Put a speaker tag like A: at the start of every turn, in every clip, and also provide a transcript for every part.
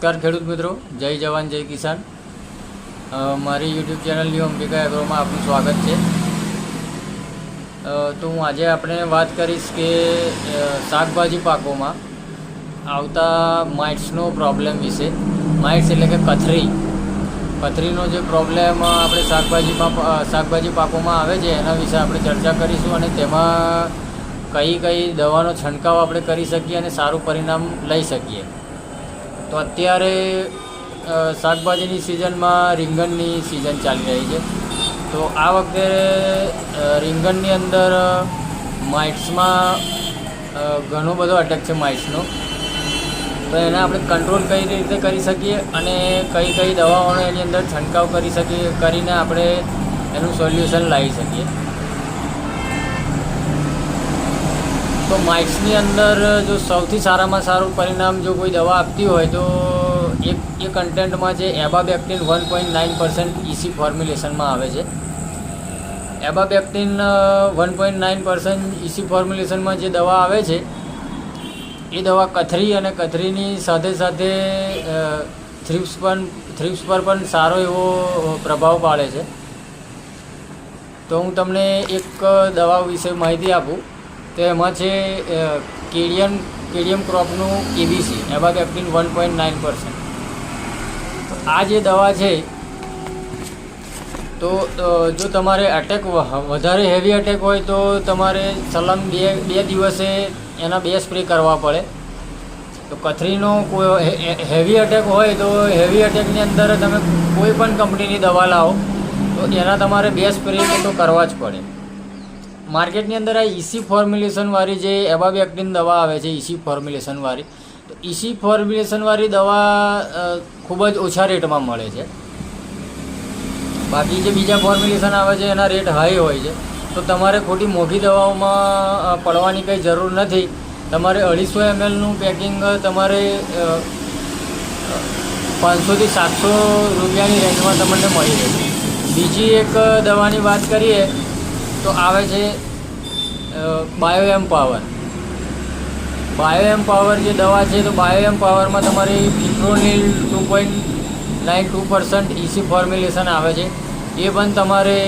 A: નમસ્કાર ખેડૂત મિત્રો. જય જવાન, જય કિસાન. મારી યુટ્યુબ ચેનલ ન્યુ અંબિકા એગ્રોમાં આપનું સ્વાગત છે. તો હું આજે આપણે વાત કરીશ કે શાકભાજી પાકોમાં આવતા માઇટ્સનો પ્રોબ્લેમ વિશે. માઇટ્સ એટલે કે કથરી. કથરીનો જે પ્રોબ્લેમ આપણે શાકભાજીમાં શાકભાજી પાકોમાં આવે છે, એના વિશે આપણે ચર્ચા કરીશું અને તેમાં કઈ કઈ દવાનો છંટકાવ આપણે કરી શકીએ અને સારું પરિણામ લઈ શકીએ. તો અત્યારે શાકભાજીની સિઝનમાં રીંગણની સિઝન ચાલી રહી છે. તો આ વખતે રીંગણની અંદર માઇટ્સમાં ઘણો બધો અટેક છે માઇટ્સનો. તો એને આપણે કંટ્રોલ કઈ રીતે કરી શકીએ અને કઈ કઈ દવાઓનો એની અંદર છંટકાવ કરી શકીએ, કરીને આપણે એનું સોલ્યુશન લાવી શકીએ. તો માઇક્સની અંદર જો સૌથી સારામાં સારું પરિણામ જો કોઈ દવા આપતી હોય તો એક એ કન્ટેન્ટમાં છે abamectin one point nine percent EC ફોર્મ્યુલેશનમાં આવે છે. Abamectin one point nine percent EC ફોર્મ્યુલેશનમાં જે દવા આવે છે, એ દવા કથરી અને કથરીની સાથે સાથે થ્રિપ્સ પણ થ્રિપ્સ પર પણ સારો એવો પ્રભાવ પાડે છે. તો હું તમને એક દવા વિશે માહિતી આપું. તો એમાં છે કેડિયમ કેડિયમ ક્રોપનું KBC abamectin one point nine percent. આ જે દવા છે, તો જો તમારે અટેક વધારે હેવી અટેક હોય તો તમારે સલંગ બે બે દિવસે એના બે સ્પ્રે કરવા પડે. તો કથરીનો કોઈ હેવી અટેક હોય તો હેવી અટેકની અંદર તમે કોઈ પણ કંપનીની દવા લાવો, તો એના તમારે બે સ્પ્રે તો કરવા જ પડે. માર્કેટની અંદર આ ઇસી ફોર્મ્યુલેશનવાળી જે એબાબેક્ટિન દવા આવે છે ઇસી ફોર્મ્યુલેશનવાળી તો ઇસી ફોર્મ્યુલેશનવાળી દવા ખૂબ જ ઓછા રેટમાં મળે છે. બાકી જે બીજા ફોર્મ્યુલેશન આવે છે, એના રેટ હાઈ હોય છે. તો તમારે ખોટી મોંઘી દવાઓમાં પડવાની કંઈ જરૂર નથી. તમારે અઢીસો એમએલનું પેકિંગ તમારે પાંચસોથી સાતસો રૂપિયાની રેન્જમાં તમને મળી રહેશે. બીજી એક દવાની વાત કરીએ તો આવે છે bio M power bio M power જે દવા છે, તો બાયો એમ પાવરમાં તમારી fipronil two point nine two percent EC formulation આવે છે. એ પણ તમારે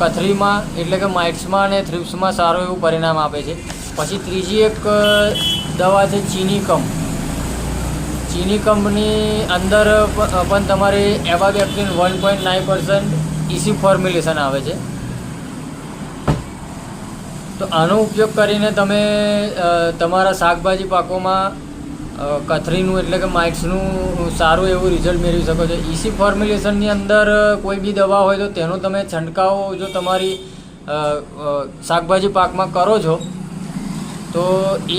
A: કથરીમાં એટલે કે માઇટ્સમાં અને થ્રિપ્સમાં સારું એવું પરિણામ આપે છે. પછી ત્રીજી એક દવા છે, ચીની કંપ. ચીની કંપની અંદર પણ તમારે એવા abamectin one point nine percent EC formulation આવે છે. તો આનો ઉપયોગ કરીને તમે તમારા શાકભાજી પાકોમાં કથરીનું એટલે કે માઇક્સનું સારું એવું રિઝલ્ટ મેળવી શકો છો. ઇસી ફોર્મ્યુલેશનની અંદર કોઈ બી દવા હોય તો તેનો તમે છંટકાવ જો તમારી શાકભાજી પાકમાં કરો છો, તો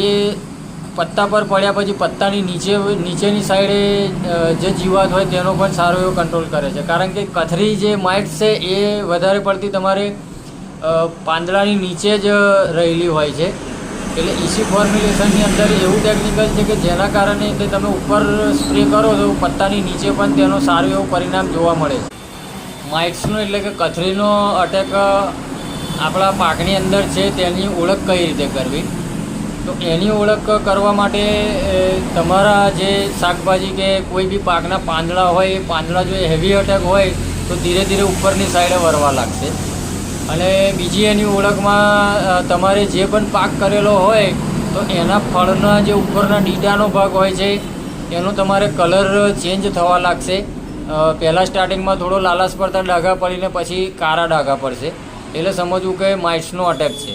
A: એ પત્તા પર પડ્યા પછી પત્તાની નીચે, નીચેની સાઈડે જે જીવાત હોય તેનો પણ સારો એવો કંટ્રોલ કરે છે. કારણ કે કથરી જે માઇટ છે એ વધારે પડતી તમારે પાંદડાની નીચે જ રહેલી હોય છે. એટલે ઇસી ફોર્મ્યુલેશનની અંદર એવું ટેકનિકલ છે કે જેના કારણે કે તમે ઉપર સ્પ્રે કરો તો પત્તાની નીચે પણ તેનો સારું એવું પરિણામ જોવા મળે છે. માઇક્સનો એટલે કે કથરીનો અટેક આપણા પાકની અંદર છે તેની ઓળખ કઈ રીતે કરવી? તો એની ઓળખ કરવા માટે તમારા જે શાકભાજી કે કોઈ બી પાકના પાંદડા હોય, એ પાંદડા જો હેવી અટેક હોય, તો ધીરે ધીરે ઉપરની સાઈડે વરવા લાગશે. અને બીજી એની ઓળખમાં તમારે જે પણ પાક કરેલો હોય, તો એના ફળના જે ઉપરના ડીડાનો ભાગ હોય છે, એનો તમારે કલર ચેન્જ થવા લાગશે. પહેલાં સ્ટાર્ટિંગમાં થોડો લાલાસ પડતા ડાઘા પડીને પછી કારા ડાઘા પડશે. એટલે સમજવું કે માઇટ્સનો અટેક છે.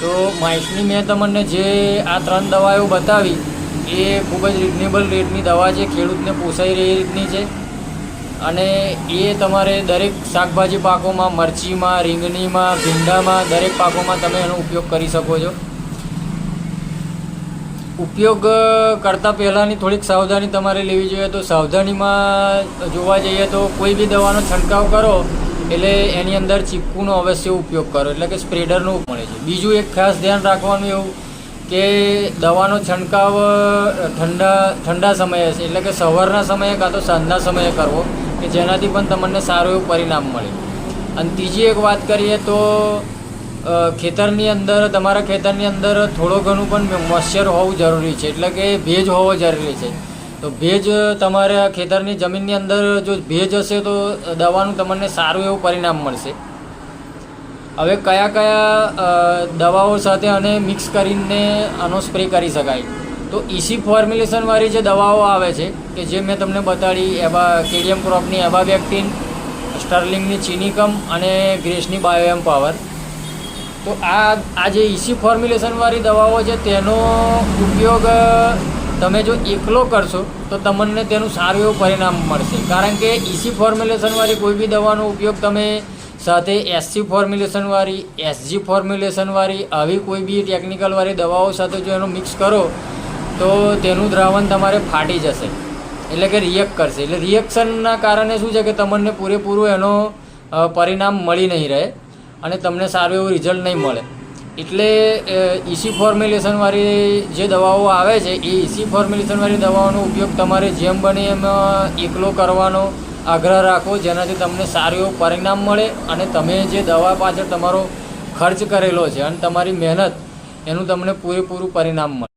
A: તો માઇટ્સની મેં તમને જે આ ત્રણ દવાઓ બતાવી, એ ખૂબ જ રિઝનેબલ રેટની દવા છે, ખેડૂતને પોસાઈ રહી રીતની છે. અને એ તમારે દરેક શાકભાજી પાકોમાં, મરચીમાં, રીંગણીમાં, ભીંડામાં, દરેક પાકોમાં તમે એનો ઉપયોગ કરી શકો છો. ઉપયોગ કરતાં પહેલાંની થોડીક સાવધાની તમારે લેવી જોઈએ તો સાવધાનીમાં જોવા જઈએ તો કોઈ બી દવાનો છંટકાવ કરો એટલે એની અંદર ચીપકુનો અવશ્ય ઉપયોગ કરો, એટલે કે સ્પ્રેડરનો મળે છે. બીજું એક ખાસ ધ્યાન રાખવાનું એવું કે દવાનો છંટકાવ ઠંડા ઠંડા સમયે એટલે કે સવારના સમયે કાં તો સાંજના સમયે કરવો. કે જેનાથી પણ તમને સારું એવું પરિણામ મળે. અને ત્રીજી એક વાત કરીએ તો ખેતરની અંદર, તમારા ખેતરની અંદર થોડો ઘણું પણ મોઇશ્ચર હોવું જરૂરી છે. એટલે કે ભેજ હોવો જરૂરી છે. તો ભેજ તમારા ખેતરની જમીનની અંદર જો ભેજ હશે તો દવાનું તમને સારું એવું પરિણામ મળશે. હવે કયા કયા દવાઓ સાથે અને મિક્સ કરીને આનો સ્પ્રે કરી શકાય. તો ઇસી ફોર્મ્યુલેશનવાળી જે દવાઓ આવે છે, કે જે મેં તમને બતાડી, એવા કેડિયમ ક્રોપની એવા વેક્ટિન સ્ટર્લિંગની ચિનિકમ અને ગ્રેસની બાયોએમ પાવર તો આ આ જે ઇસી ફોર્મ્યુલેશનવાળી દવાઓ છે, તેનો ઉપયોગ તમે જો એકલો કરશો, તો તમને તેનું સારું એવું પરિણામ મળશે. કારણ કે ઇસી ફોર્મ્યુલેશનવાળી કોઈ બી દવાનો ઉપયોગ તમે સાથે એસસી ફોર્મ્યુલેશનવાળી એસજી ફોર્મ્યુલેશનવાળી આવી કોઈ બી ટેકનિકલવાળી દવાઓ સાથે જો એનો મિક્સ કરો તો તેનું દ્રાવણ તમારે ફાટી જશે. એટલે કે રિએક્ટ કરશે. એટલે રિએક્શનના કારણે શું છે કે તમને પૂરેપૂરું એનો પરિણામ મળી નહીં રહે અને તમને સારું એવું રિઝલ્ટ નહીં મળે. એટલે ઇસી ફોર્મ્યુલેશનવાળી જે દવાઓ આવે છે, એ ઇસી ફોર્મ્યુલેશનવાળી દવાઓનો ઉપયોગ તમારે જેમ બને એમ એકલો કરવાનો આગ્રહ રાખો, જેનાથી તમને સારું એવું પરિણામ મળે અને તમે જે દવા પાછળ તમારો ખર્ચ કરેલો છે અને તમારી મહેનત, એનું તમને પૂરેપૂરું પરિણામ મળે.